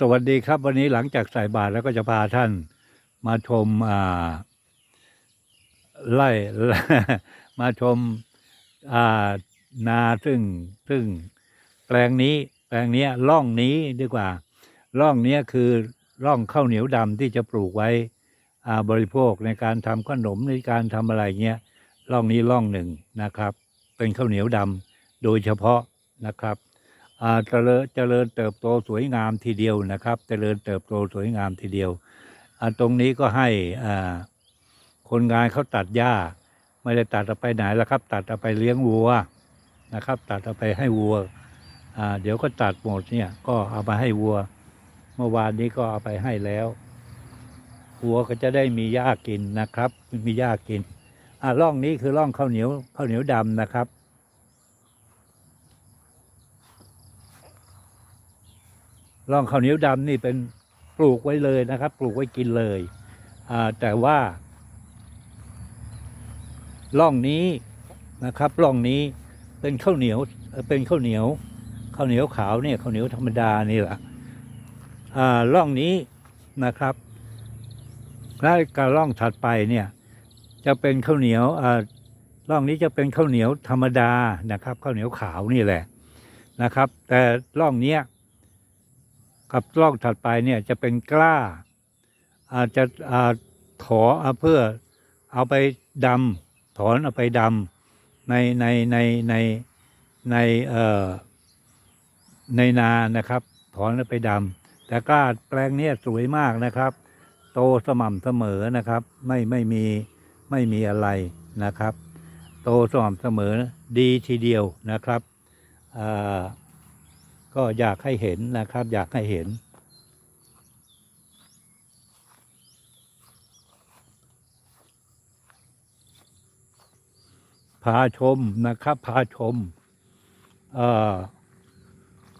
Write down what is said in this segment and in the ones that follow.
สวัสดีครับวันนี้หลังจากใส่บาตรแล้วก็จะพาท่านมาชมาไล่มาชมานาซึ่งซึ่งแปลงนี้แปลงนี้ร่องนี้ดีกว่า ร่องนี้คือร่องข้าวเหนียวดำที่จะปลูกไว้บริโภคในการทำขนมในการทำอะไรเงี้ยร่องนี้ร่องหนึ่งนะครับ เป็นข้าวเหนียวดำโดยเฉพาะนะครับ เจริญเจริญเติบโตสวยงามทีเดียวนะครับ เจริญเติบโตสวยงามทีเดียวอาตรงนี้ก็ให้อาคนงานเขาตัดหญ้า ไม่ได้ตัดเอาไปไหนแล้วครับ ตัดเอาไปเลี้ยงวัวนะครับ ตัดเอาไปให้วัวอาเดี๋ยวก็ตัดหมดเนี่ยก็เอามาให้วัว เมื่อวานนี้ก็เอาไปให้แล้ววัวก็จะได้มีหญ้ากินนะครับ มีหญ้ากินอ่าร่องนี้คือร่องข้าวเหนียวข้าวเหนียวดำนะครับ ร่องข้าวเหนียวดำนี่เป็นปลูกไว้เลยนะครับ ปลูกไว้กินเลยแต่ว่าร่องนี้นะครับร่องนี้เป็นข้าวเหนียวเป็นข้าวเหนียวข้าวเหนียวขาวเนี่ยข้าวเหนียวธรรมดานี่แหละร่องนี้นะครับและการร่องถัดไปเนี่ยจะเป็นข้าวเหนียวร่องนี้จะเป็นข้าวเหนียวธรรมดานะครับข้าวเหนียวขาวนี่แหละนะครับ แต่ร่องเนี้ย กับร่องถัดไปเนี่ยจะเป็นกล้า อาจจะอาถอเอาเพื่อเอาไปดำถอนเอาไปดำในในในในในเอ่อในนานะครับ ถอนเอาไปดำแต่กล้าแปลงนี้สวยมากนะครับ โตสม่ำเสมอนะครับ ไม่ไม่มีไม่มีอะไรนะครับ โตสม่ำเสมอดีทีเดียวนะครับอ่า ก็อยากให้เห็นนะครับ อยากให้เห็น พาชมนะครับ พาชม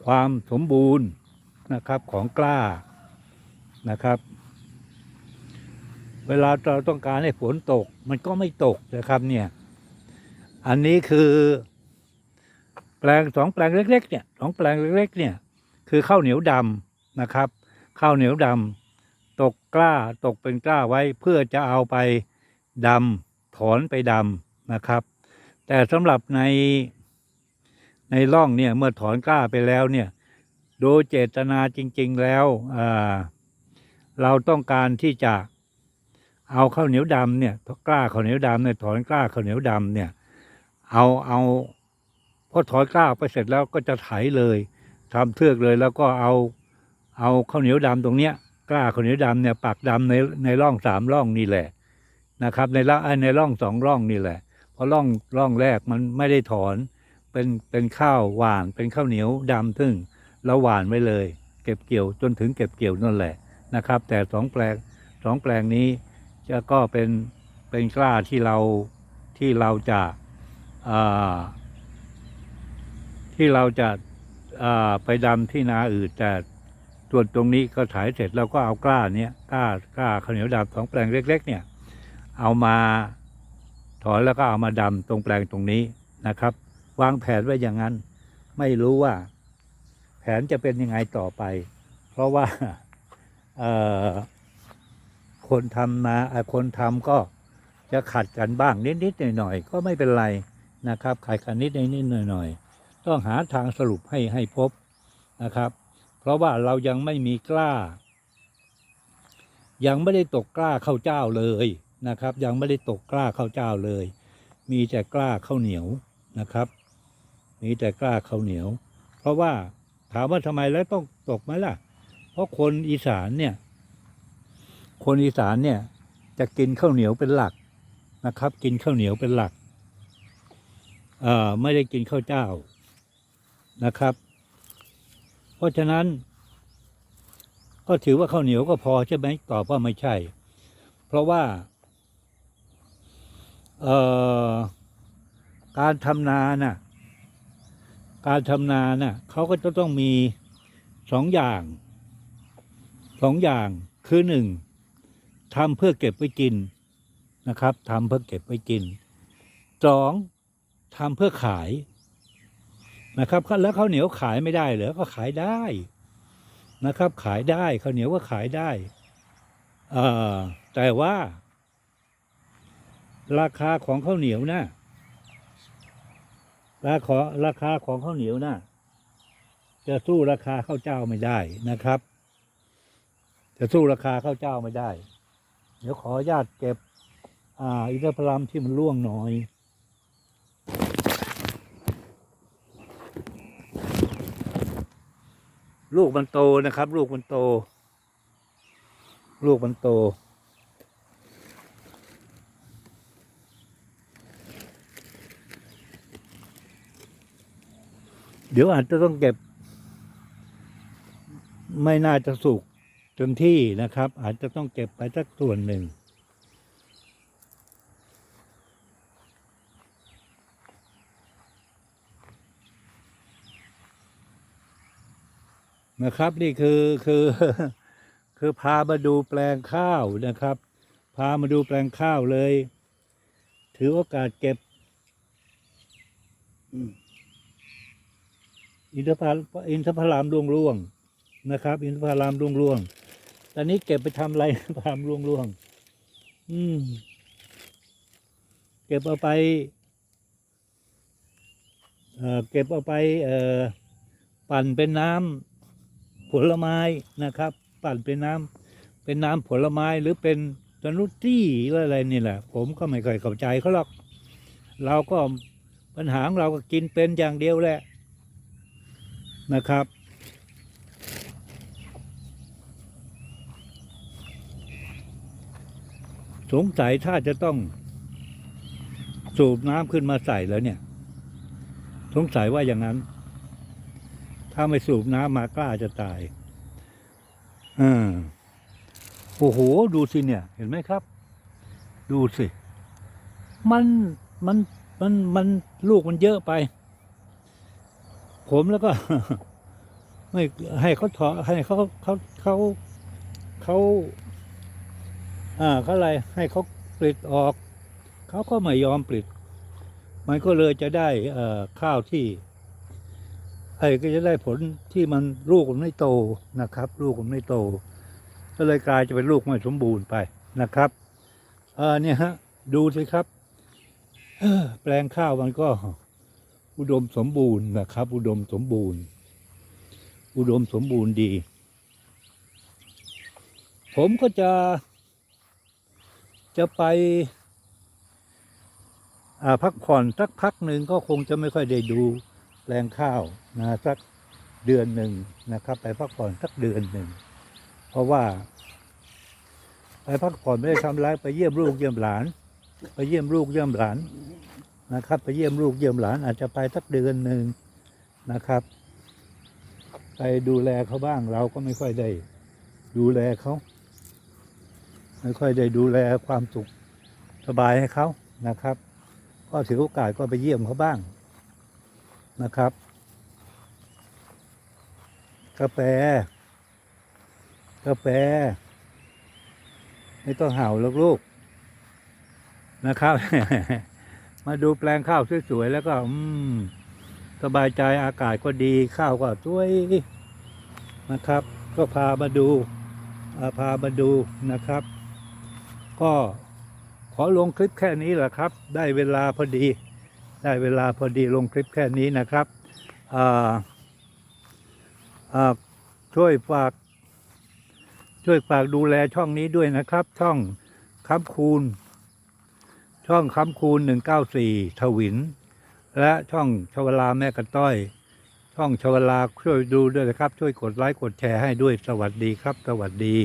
ความสมบูรณ์นะครับของกล้านะครับ เวลาเราต้องการให้ฝนตก มันก็ไม่ตกนะครับเนี่ย อันนี้คือ แปลงสองแปลงเล็กๆเนี่ยสองแปลงเล็กๆเนี่ยคือข้าวเหนียวดำนะครับ ข้าวเหนียวดำตกกล้าตกเป็นกล้าไว้เพื่อจะเอาไปดำถอนไปดำนะครับ แต่สำหรับในในร่องเนี่ยเมื่อถอนกล้าไปแล้วเนี่ยโดยเจตนาจริง ๆแล้วเราต้องการที่จะเอาข้าวเหนียวดำเนี่ยกล้าข้าวเหนียวดำเนี่ยถอนกล้าข้าวเหนียวดำเนี่ยเอาเอา พอถอนกล้าไปเสร็จแล้วก็จะไถเลยทำเทือกเลยแล้วก็เอาเอาข้าวเหนียวดำตรงเนี้ยกล้าข้าวเหนียวดำเนี่ยปักดำในในร่องสามร่องนี่แหละนะครับ ในร่องในร่องสองร่องนี่แหละ เพราะร่องร่องแรกมันไม่ได้ถอนเป็นเป็นข้าวหวานเป็นข้าวเหนียวดำซึ่งเราหวานไว้เลย เก็บเกี่ยวจนถึงเก็บเกี่ยวนั่นแหละนะครับ แต่สองแปลงสองแปลงนี้จะก็เป็นเป็นกล้าที่เราที่เราจะอ่า ที่เราจะาไปดำที่นาอื่นแต่ส่วนตรงนี้ก็ถ่ายเสร็จเราก็เอากล้าเนี้ยกล้ากล้าข้าวเหนียวดำสองแปลงเล็ก ๆ เนี่ย เอามาถอนแล้วก็เอามาดำตรงแปลงตรงนี้นะครับ วางแผนไว้อย่างนั้น ไม่รู้ว่า แผนจะเป็นยังไงต่อไป เพราะว่าคนทำนาคนทำก็จะขัดกันบ้างนิดๆหน่อยๆก็ไม่เป็นไรนะครับขัดกันนิดๆหน่อยๆ ต้องหาทางสรุปให้ให้พบนะครับ เพราะว่าเรายังไม่มีกล้า ยังไม่ได้ตกกล้าข้าวเจ้าเลยนะครับ ยังไม่ได้ตกกล้าข้าวเจ้าเลย มีแต่กล้าข้าวเหนียวนะครับ มีแต่กล้าข้าวเหนียว เพราะว่าถามว่าทำไมแล้วต้องตกไหมล่ะ เพราะคนอีสานเนี่ย คนอีสานเนี่ยจะกินข้าวเหนียวเป็นหลักนะครับ กินข้าวเหนียวเป็นหลัก เอ่อไม่ได้กินข้าวเจ้า นะครับ เพราะฉะนั้น ก็ถือว่าข้าวเหนียวก็พอใช่ไหมตอบว่าไม่ใช่ เพราะว่าการทำนาน่ะการทำนาน่ะเขาก็จะต้องมีสองอย่างสองอย่างคือหนึ่งทำเพื่อเก็บไว้กินนะครับทำเพื่อเก็บไว้กินสองทำเพื่อขาย นะครับแล้วข้าวเหนียวขายไม่ได้เหรอก็ขายได้นะครับ ขายได้ข้าวเหนียวก็ขายได้อ่อแต่ว่า ราคาของข้าวเหนียวนะราคาราคาของข้าวเหนียวนะจะสู้ราคาข้าวเจ้าไม่ได้นะครับ จะสู้ราคาข้าวเจ้าไม่ได้ เดี๋ยวขออนุญาตเก็บ อ่า อินทผลัมที่มันร่วงหน่อย ลูกมันโตนะครับ ลูกมันโต ลูกมันโต เดี๋ยวอาจจะต้องเก็บ ไม่น่าจะสุกเต็มที่นะครับ อาจจะต้องเก็บไปสักส่วนหนึ่ง นะครับนี่คือคือคือพามาดูแปลงข้าวนะครับ พามาดูแปลงข้าวเลย ถือโอกาสเก็บอินทผลอินทผลัมร่วงร่วงนะครับ อินทผลัมร่วงร่วงตอนนี้เก็บไปทำอะไรทผลัมร่วงร่วงอืมเก็บเอาไปเอ่อเก็บเอาไปเอ่อปั่นเป็นน้ำ ผลไม้นะครับ ปั่นเป็นน้ำเป็นน้ำผลไม้หรือเป็นสนุตตี้ออะไรนี่แหละ ผมก็ไม่ค่อยเข้าใจเขาหรอก เราก็ปัญหาของเราก็กินเป็นอย่างเดียวแหละนะครับสงสัยถ้าจะต้องสูบน้ำขึ้นมาใส่แล้วเนี่ย สงสัยว่าอย่างนั้น ถ้าไม่สูบน้ำมากล้าจะตายอ่าโอ้โห ดูสิเนี่ย เห็นไหมครับ ดูสิ มันมันมันมันลูกมันเยอะไป ผมแล้วก็ ไม่ให้เขาถอให้เขาเขาเขาเขาอ่าเขาอะไร ให้เขาปลิดออก เขาก็ไม่ยอมปลิด มันก็เลยจะได้ข้าวที่ ไอ้ก็จะได้ผลที่มันลูกมันไม่โตนะครับ ลูกมันไม่โต ก็เลยกลายจะเป็นลูกไม่สมบูรณ์ไปนะครับเออเนี่ยฮะดูสิครับแปลงข้าวมันก็ อุดมสมบูรณ์นะครับ อุดมสมบูรณ์ อุดมสมบูรณ์ดี ผมก็จะ จะไปพักผ่อนสักพักหนึ่งก็คงจะไม่ค่อยได้ดู แปลงข้าวนะสักเดือนหนึ่งนะครับ ไปพักผ่อนสักเดือนหนึ่ง เพราะว่า ไปพักผ่อนไม่ได้ทำไรไปเยี่ยมลูกเยี่ยมหลาน ไปเยี่ยมลูกเยี่ยมหลานนะครับ ไปเยี่ยมลูกเยี่ยมหลานอาจจะไปสักเดือนหนึ่งนะครับ ไปดูแลเขาบ้างเราก็ไม่ค่อยได้ดูแลเขาไม่ค่อยได้ดูแลความสุขสบายให้เขานะครับ ก็ถือโอกาสก็ไปเยี่ยมเขาบ้าง นะครับ กาแฟ กาแฟ ไม่ต้องเห่าหรอกลูกนะครับ มาดูแปลงข้าวสวยๆแล้วก็ อืม สบายใจอากาศก็ดีข้าวก็สวยนะครับ ก็พามาดูาพามาดูนะครับ ก็ขอลงคลิปแค่นี้แหละครับ ได้เวลาพอดี ได้เวลาพอดีลงคลิปแค่นี้นะครับช่วยฝากช่วยฝากดูแลช่องนี้ด้วยนะครับ ช่องค้ำคูณ ช่องค้ำคูณหนึ่งเก้าสี่ทวิน และช่องชวลาแม่กระต้อย ช่องชวลาช่วยดูด้วยนะครับ ช่วยกดไลค์กดแชร์ให้ด้วยสวัสดีครับ สวัสดี